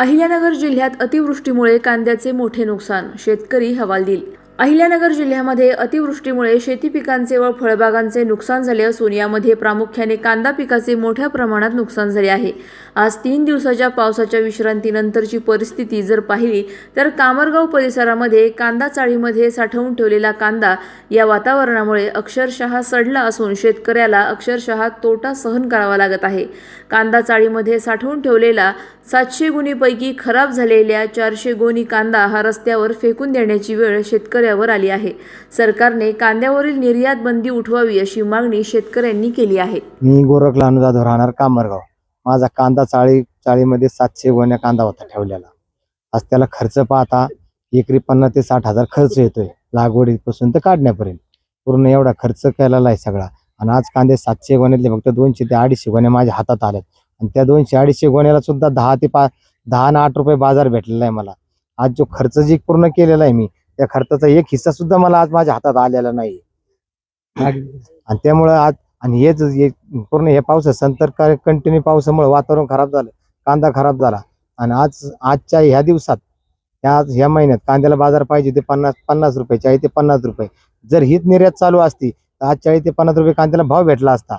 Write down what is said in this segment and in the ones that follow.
अहिल्यानगर जिल्ह्यात अतिवृष्टीमुळे कांद्याचे मोठे नुकसान शेतकरी हवालदिल अहिल्यानगर जिल्ह्यामध्ये अतिवृष्टीमुळे शेती पिकांचे व फळबागांचे नुकसान झाले असून यामध्ये प्रामुख्याने कांदा पिकाचे मोठ्या प्रमाणात नुकसान झाले आहे. आज तीन दिवसाच्या पावसाच्या विश्रांतीनंतरची परिस्थिती जर पाहिली तर कामरगाव परिसरामध्ये कांदा चाळीमध्ये साठवून ठेवलेला कांदा या वातावरणामुळे अक्षरशः सडला असून शेतकऱ्याला अक्षरशः तोटा सहन करावा लागत आहे. कांदा चाळीमध्ये साठवून ठेवलेला सातशे गुणीपैकी खराब झालेल्या चारशे गोणी कांदा हा रस्त्यावर फेकून देण्याची वेळ शेतकऱ्या शेतकऱ्यावर आली आहे. सरकारने कांद्यावरील निर्यात बंदी उठवावी अशी मागणी शेतकऱ्यांनी केली आहे. मी गोरखला जाधव राहणार कामरगाव. माझा कांदा चाळी चाळीमध्ये सातशे गोण्या कांदा होता ठेवलेला. आज त्याला खर्च पाहता एकरी पन्नास ते साठ हजार खर्च येतोय. लागवडीपासून तर काढण्यापर्यंत. पूर्ण एवढा खर्च केलेला आहे सगळा. आणि आज कांदे सातशे गोण्यातले फक्त दोनशे ते अडीचशे गोण्या माझ्या हातात आल्यात. आणि त्या दोनशे अडीचशे गोण्याला सुद्धा दहा ते पा दहा ना आठ रुपये बाजार भेटलेला आहे मला. आज जो खर्च जी पूर्ण केलेला आहे मी त्या खर्चाचा एक हिस्सा सुद्धा मला आज माझ्या हातात आलेला नाही आणि त्यामुळं आज आणि हेच हे पूर्ण हे पावसा संतर कंटिन्यू पावसामुळे वातावरण खराब झालं कांदा खराब झाला. आणि आज आजच्या ह्या दिवसात ह्या ह्या महिन्यात कांद्याला बाजार पाहिजे ते पन्नास पन्नास रुपये चाळीस ते पन्नास रुपये. जर हीच निर्यात चालू असती तर आज चाळीस ते पन्नास रुपये कांद्याला भाव भेटला असता.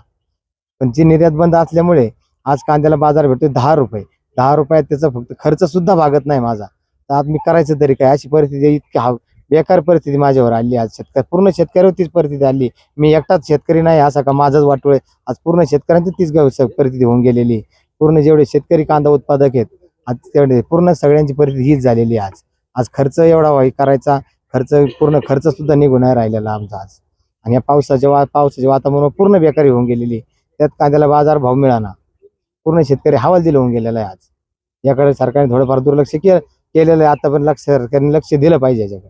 पण जी निर्यात बंद असल्यामुळे आज कांद्याला बाजार भेटतो दहा रुपये. दहा रुपयात त्याचा फक्त खर्च सुद्धा भागत नाही माझा. तर आज मी करायचं तरी काय? अशी परिस्थिती इतकी हा बेकार परिस्थिती माझ्यावर आली आज शेतकरी पूर्ण शेतकऱ्यावर तीच परिस्थिती आली. मी एकटाच शेतकरी नाही असा का माझाच वाटोळ आहे. आज पूर्ण शेतकऱ्यांची तीच परिस्थिती होऊन गेलेली आहे. पूर्ण जेवढे शेतकरी कांदा उत्पादक आहेत आज तेवढे पूर्ण सगळ्यांची परिस्थिती हीच झालेली आहे आज. आज खर्च एवढा करायचा खर्च पूर्ण खर्च सुद्धा निघून नाही राहिलेला आमचा आज. आणि या पावसाच्या वा पावसाच्या वातावरण पूर्ण बेकारी होऊन गेलेली त्यात कांद्याला बाजार भाव मिळाना पूर्ण शेतकरी हवालदिल होऊन गेलेला आहे आज. याकडे सरकारने थोडंफार दुर्लक्ष केलं केलेलं आहे. आता पण लक्ष सरकारने लक्ष दिलं पाहिजे याच्याकडे.